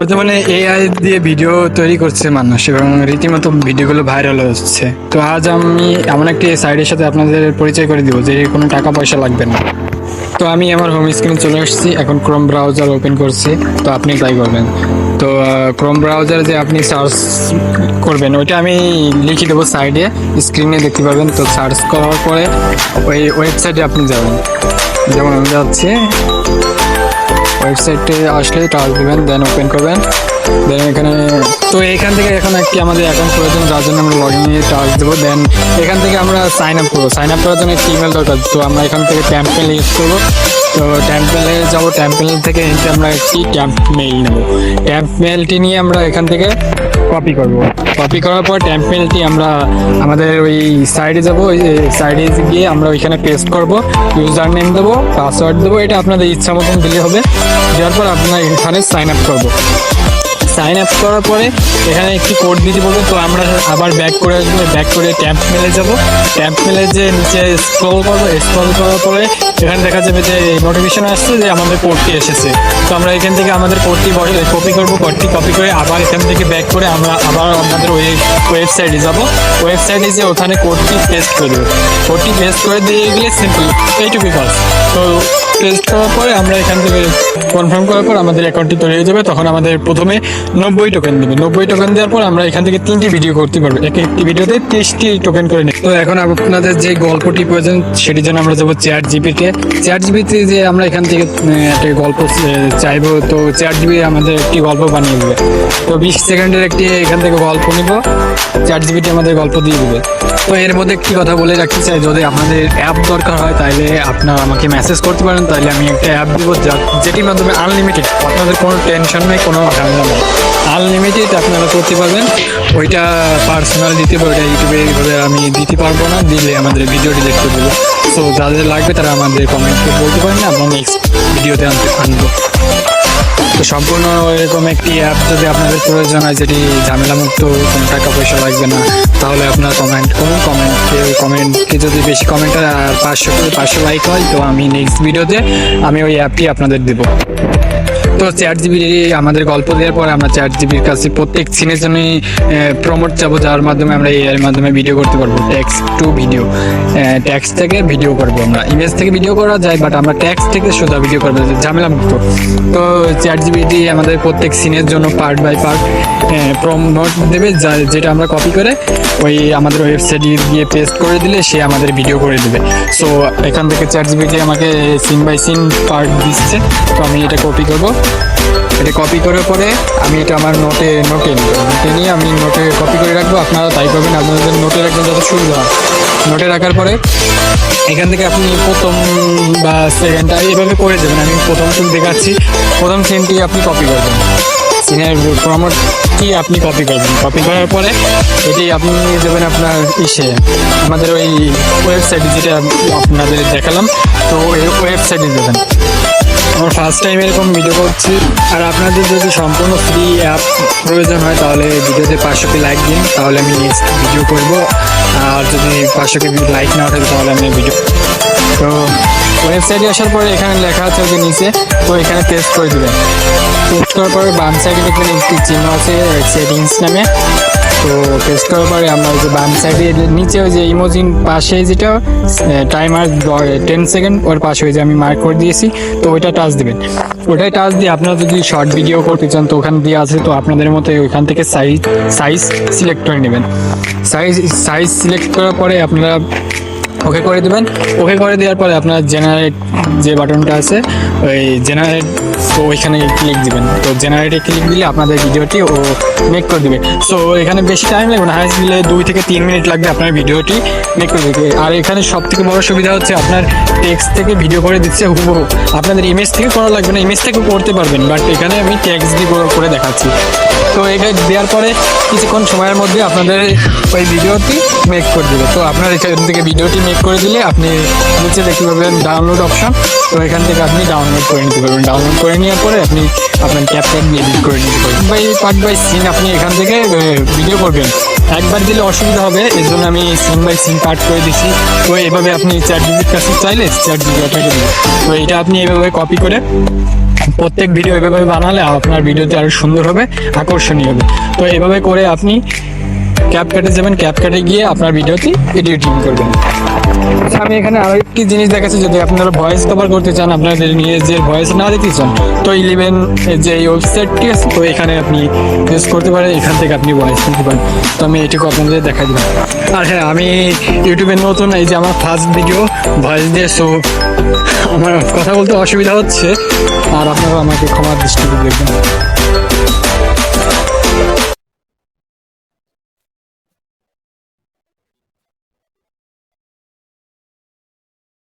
বর্তমানে এআই দিয়ে ভিডিও তৈরি করছে মানুষ এবং রীতিমতো ভিডিওগুলো ভাইরাল হচ্ছে। তো আজ আমি এমন একটি সাইটের সাথে আপনাদের পরিচয় করে দিব যে কোনো টাকা পয়সা লাগবে না। তো আমি আমার হোম স্ক্রিনে চলে এসেছি এখন ক্রোম ব্রাউজার ওপেন করছি, তো আপনি তাই করবেন। তো ক্রোম ব্রাউজারে যে আপনি সার্চ করবেন, ওইটা আমি লিখে দেবো সাইডে স্ক্রিনে দেখতে পাবেন। তো সার্চ করার পরে ওই ওয়েবসাইটে আপনি যাবেন। যেমন আমি যাচ্ছি। ওয়েবসাইটে আসলে টাচ দেবেন দেন ওপেন করবেন দেন এখানে, তো এখান থেকে এখন একটি আমাদের অ্যাকাউন্ট প্রয়োজন যার জন্য আমরা লগ ইনে টাচ দেবো। দেন এখান থেকে আমরা সাইন আপ করব। সাইন আপ করার জন্য একটি ইমেল দরকার। তো আমরা এখান থেকে ট্যাম্পেল ইউজ করব। তো ট্যাম্পেলে যাব। ট্যাম্পেল থেকে এতে আমরা একটি ট্যাম্প মেইল নেব। ট্যাম্প মেইলটি নিয়ে আমরা এখান থেকে কপি করব। কপি করার পর ট্যাম্পেলটি আমরা আমাদের ওই সাইডে যাব। ওই সাইডে গিয়ে আমরা ওইখানে পেস্ট করব। ইউজার নেম দেবো পাসওয়ার্ড দেবো। এটা আপনাদের ইচ্ছা মতন দিলে হবে। দেওয়ার পর আপনার এখানে সাইন আপ করব। সাইন আপ করার পরে এখানে একটি কোড দিতে বলবে তো আমরা আবার ব্যাক করে আসব ব্যাক করে ট্যাম্প মেলে যাব। ট্যাম্প মেলে যে নিচে স্ক্রল করব স্ক্রল করার পরে এখানে দেখা যাবে যে নোটিফিকেশন আসছে যে আমাদের কোডটি এসেছে। তো আমরা এখান থেকে আমাদের কোডটি কপি করব কোডটি কপি করে আবার এখান থেকে ব্যাক করে আমরা আবার আমাদের ওই ওয়েবসাইটে যাব। ওয়েবসাইটে যে ওখানে কোডটি পেস্ট করে দেবো কোডটি পেস্ট করে দিয়ে গেলে সিম্পল এইটুকুই কাজ তো পেস্ট করার পরে আমরা এখান থেকে কনফার্ম করার পর আমাদের অ্যাকাউন্টটি তৈরি হয়ে যাবে। তখন আমাদের প্রথমে নব্বই টোকেন দেবে। নব্বই টোকেন দেওয়ার পর আমরা এখান থেকে তিনটি ভিডিও করতে পারব। এক একটি ভিডিওতে তেইশটি টোকেন করে নিই তো এখন আপনাদের যে গল্পটি প্রয়োজন সেটির জন্য আমরা যাব চেয়ার জিবিতে চেয়ার জিবিতে যে আমরা এখান থেকে একটা গল্প চাইব, তো চেয়ার জিবি আমাদের একটি গল্প বানিয়ে দেবে। তো বিশ সেকেন্ডের একটি এখান থেকে গল্প নিব। চেয়ার জিবিটি আমাদের গল্প দিয়ে দেবে। তো এর মধ্যে একটি কথা বলে রাখতে চাই, যদি আপনাদের অ্যাপ দরকার হয়, তাহলে আপনারা আমাকে মেসেজ করতে পারেন। তাহলে আমি একটা অ্যাপ দিব যেটির মাধ্যমে আনলিমিটেড আপনাদের কোনো টেনশন নেই, কোনো ঝামেলা নেই। আনলিমিটেড আপনারা করতে পারবেন। ওইটা পার্সোনাল দিতে পারব ওইটা ইউটিউবে এইভাবে আমি দিতে পারব না, দিলে আমাদের ভিডিও ডিলিট করে দেবো। সো যাদের লাগবে তারা আমাদের কমেন্টে বলতে পারেন না নেক্সট ভিডিওতে আনতে আনব। তো সম্পূর্ণ এরকম একটি অ্যাপ যদি আপনাদের প্রয়োজন হয় যেটি ঝামেলামুক্ত কোনো টাকা পয়সা লাগবে না, তাহলে আপনারা কমেন্ট করুন কমেন্টকে কমেন্টকে যদি বেশি কমেন্ট আর পাঁচশো পাঁচশো লাইক হয়, তো আমি নেক্সট ভিডিওতে আমি ওই অ্যাপটি আপনাদের দেবো। তো চ্যাট জিবি আমাদের গল্প দেওয়ার পরে আমরা চ্যাট জিবির কাছে প্রত্যেক সিনের জন্য প্রমোট যাব যার মাধ্যমে আমরা এর মাধ্যমে ভিডিও করতে পারব ট্যাক্স টু ভিডিও ট্যাক্স থেকে ভিডিও করব আমরা। ইমেজ থেকে ভিডিও করা যায় বাট আমরা ট্যাক্স থেকে সোজা ভিডিও করব ঝামেলা মুক্ত। তো চ্যাট জিবিটি আমাদের প্রত্যেক সিনের জন্য পার্ট বাই পার্ট প্রমোট দেবে, যা- যেটা আমরা কপি করে ওই আমাদের ওয়েবসাইটে গিয়ে পেস্ট করে দিলে সে আমাদের ভিডিও করে দেবে। সো এখান থেকে চ্যাট জিবিটি আমাকে সিন বাই সিন পার্ট দিচ্ছে। তো আমি এটা কপি করব। এটা কপি করার পরে আমি এটা আমার নোটে নোটে নিব। নোটে নিয়ে আমি নোটে কপি করে রাখব। আপনারা তাই করবেন, আপনাদের নোটে রাখবেন যাতে সুবিধা হয়। নোটে রাখার পরে এখান থেকে আপনি প্রথম বা সেকেন্ডটা এইভাবে করে দেবেন। আমি প্রথম সিন দেখাচ্ছি। প্রথম সিনটি আপনি কপি করবেন। সিনের প্রমোটটি আপনি কপি করবেন? কপি করার পরে এটি আপনি যাবেন আপনার ইসে। আমাদের ওই ওয়েবসাইটে যেটা আপনাদের দেখালাম, তো ওই ওয়েবসাইটে দেবেন আমার ফার্স্ট টাইম এরকম ভিডিও করছি। আর আপনাদের যদি সম্পূর্ণ ফ্রি অ্যাপ প্রয়োজন হয়, তাহলে ভিডিওতে পাঁচশো কে লাইক দিন, তাহলে আমি নেক্সট ভিডিও করব। আর যদি পাঁচশো কে লাইক না থাকে তাহলে আমি ভিডিও তো ওয়েবসাইটে আসার পরে এখানে লেখা আছে যে নিচে, তো এখানে পেস্ট করে দেবেন। পেস্ট করার পরে বাম সাইডে দেখবেন একটি চিহ্ন আছে সেটিংস নামে। তো পেস্ট করার পরে আমরা যে বাম সাইডে নিচে ওই যে ইমোজিন পাশে যেটা টাইমার টেন সেকেন্ড ওর পাশে ওই যে আমি মার্ক করে দিয়েছি, তো ওইটা টাচ দিবেন। ওটাই টাচ দিয়ে আপনারা যদি শর্ট ভিডিও করতে চান, তো ওখানে দিয়ে আছে, তো আপনাদের মতো ওইখান থেকে সাইজ সাইজ সিলেক্ট করে নেবেন। সাইজ সাইজ সিলেক্ট করার পরে আপনারা ওকে করে দেবেন। ওকে করে দেওয়ার পরে আপনার জেনারেট যে বাটনটা আছে, ওই জেনারেট তো ওইখানে ক্লিক দিবেন। তো জেনারেটে ক্লিক দিলে আপনাদের ভিডিওটি ও মেক করে দিবে। সো এখানে বেশি টাইম লাগবে না। হাইস্ট দিলে দুই থেকে তিন মিনিট লাগবে আপনার ভিডিওটি মেক করে দিবে আর এখানে সব থেকে বড় সুবিধা হচ্ছে আপনার টেক্সট থেকে ভিডিও করে দিচ্ছে হুবহু। আপনাদের ইমেজ থেকে করা লাগবে না ইমেজ থেকে করতে পারবেন বাট এখানে আমি টেক্সট দিয়ে করে- দেখাচ্ছি। তো এখানে দেওয়ার পরে কিছুক্ষণ সময়ের মধ্যে আপনাদের ওই ভিডিওটি মেক করে দেবে। তো আপনার এখান থেকে ভিডিওটি মেক করে দিলে আপনি নিচে দেখতে পাবেন ডাউনলোড অপশন তো এখান থেকে আপনি ডাউনলোড করে নিতে পারবেন। ডাউনলোড করে নেওয়ার পরে আপনি আপনার ক্যাপকাট এডিট করে নিতে পারবেন। বাই পার্ট বাই সিন আপনি এখান থেকে ভিডিও করবেন। একবার দিলে অসুবিধা হবে, এর জন্য আমি সিম বাই সিম পার্ট করে দিছি। তো এইভাবে আপনি চার জিবির কাছে চাইলে চার জিবি আপনাকে দেবে তো এটা আপনি এভাবে কপি করে প্রত্যেক ভিডিও এভাবে বানালে আপনার ভিডিওতে আরও সুন্দর হবে, আকর্ষণীয় হবে। তো এভাবে করে আপনি ক্যাপ কাটে যাবেন ক্যাপ কাটে গিয়ে আপনার ভিডিওটি এডিটিং করবেন। আমি এখানে আরও একটি জিনিস দেখাচ্ছি, যদি আপনারা ভয়েস কভার করতে চান আপনাদের নিয়ে যে ভয়েস না দিতে চান, তো ইলেভেন যে এই ওয়েবসাইটটি আছে, তো এখানে আপনি ইউজ করতে পারেন, এখান থেকে আপনি ভয়েস নিতে পারেন। তো আমি এটুকু আপনাদের দেখা দিলাম। আর হ্যাঁ আমি ইউটিউবে নতুন, এই যে আমার ফার্স্ট ভিডিও ভয়েস দিয়ে সো আমার কথা বলতে অসুবিধা হচ্ছে, আর আপনারা আমাকে ক্ষমার দৃষ্টিতে দেখবেন।